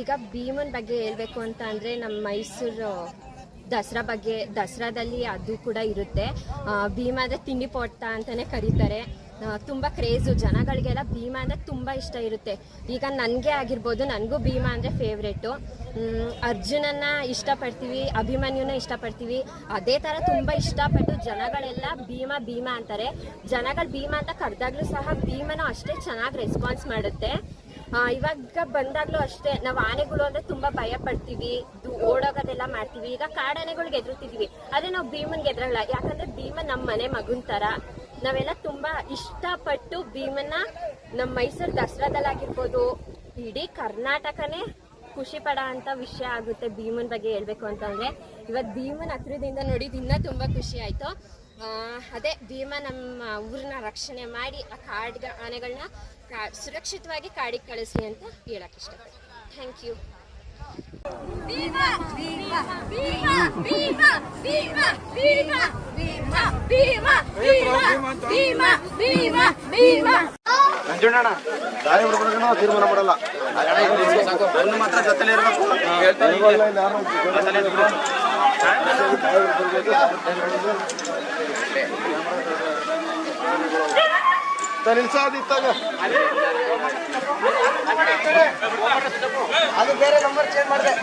ಈಗ ಭೀಮನ್ ಬಗ್ಗೆ ಹೇಳ್ಬೇಕು ಅಂತ ಅಂದ್ರೆ ನಮ್ಮ ಮೈಸೂರು ದಸರಾ ಬಗ್ಗೆ, ದಸರಾದಲ್ಲಿ ಅದು ಕೂಡ ಇರುತ್ತೆ. ಭೀಮ ಅಂದ್ರೆ ತಿಂಡಿ ಪೊಟ್ಟ ಅಂತಾನೆ ಕರೀತಾರೆ. ತುಂಬ ಕ್ರೇಜು. ಜನಗಳಿಗೆಲ್ಲ ಭೀಮ ಅಂದರೆ ತುಂಬಾ ಇಷ್ಟ ಇರುತ್ತೆ. ಈಗ ನನಗೆ ಆಗಿರ್ಬೋದು, ನನಗೂ ಭೀಮ ಅಂದರೆ ಫೇವ್ರೇಟು ಅರ್ಜುನನ್ನ ಇಷ್ಟಪಡ್ತೀವಿ, ಅಭಿಮನ್ಯುನ ಇಷ್ಟಪಡ್ತೀವಿ. ಅದೇ ಥರ ತುಂಬ ಇಷ್ಟಪಟ್ಟು ಜನಗಳೆಲ್ಲ ಭೀಮ ಭೀಮ ಅಂತಾರೆ. ಜನಗಳು ಭೀಮ ಅಂತ ಕರೆದಾಗ್ಲೂ ಸಹ ಭೀಮನ ಅಷ್ಟೇ ಚೆನ್ನಾಗಿ ರೆಸ್ಪಾನ್ಸ್ ಮಾಡುತ್ತೆ. ಇವಾಗ ಬಂದಾಗ್ಲೂ ಅಷ್ಟೇ, ನಾವು ಆನೆಗಳು ಅಂದ್ರೆ ತುಂಬಾ ಭಯ ಪಡ್ತೀವಿ ಓಡೋಗೋದೆಲ್ಲ ಮಾಡ್ತೀವಿ, ಈಗ ಕಾಡಾನೆಗಳಿಗೆ ಎದುರುತ್ತಿದೀವಿ ಆದ್ರೆ ನಾವು ಭೀಮನ್ಗೆ ಎದುರಲ್ಲ ಯಾಕಂದ್ರೆ ಭೀಮ ನಮ್ಮ ಮನೆ ಮಗುನ್ ತರ. ನಾವೆಲ್ಲ ತುಂಬಾ ಇಷ್ಟಪಟ್ಟು ಭೀಮನ್ನ ನಮ್ಮ ಮೈಸೂರು ದಸರಾದಲ್ಲಾಗಿರ್ಬೋದು, ಇಡೀ ಕರ್ನಾಟಕನೇ ಖುಷಿ ಪಡೋ ಅಂತ ವಿಷಯ ಆಗುತ್ತೆ ಭೀಮನ್ ಬಗ್ಗೆ ಹೇಳ್ಬೇಕು ಅಂತಂದ್ರೆ ಇವತ್ತು ಭೀಮನ್ ಹತ್ರದಿಂದ ನೋಡಿದ ಇನ್ನೂ ತುಂಬಾ ಖುಷಿ ಆಯ್ತು. ಅದೇ ಭೀಮ ನಮ್ಮ ಊರನ್ನ ರಕ್ಷಣೆ ಮಾಡಿ ಆ ಕಾಡ್ಗ ಆನೆಗಳನ್ನ ಸುರಕ್ಷಿತವಾಗಿ ಕಾಡಿಗೆ ಕಳಿಸಿ ಅಂತ ಹೇಳಕ್ ಇಷ್ಟಪಡ್ತೀನಿ ಥ್ಯಾಂಕ್ ಯು ನಂಜುಣ್ಣಣ್ಣ ದಾರಿ ಬಿಡ್ಬೇಕು ತೀರ್ಮಾನ ಮಾಡಲ್ಲ ನನ್ನ ಮಾತ್ರ ಜೊತೆಲೇ ಇರಬೇಕು ನಿಲ್ಸಾದಿತ್ತಾಗ ಅದು ಬೇರೆ ನಂಬರ್ ಚೇಂಜ್ ಮಾಡಿದೆ.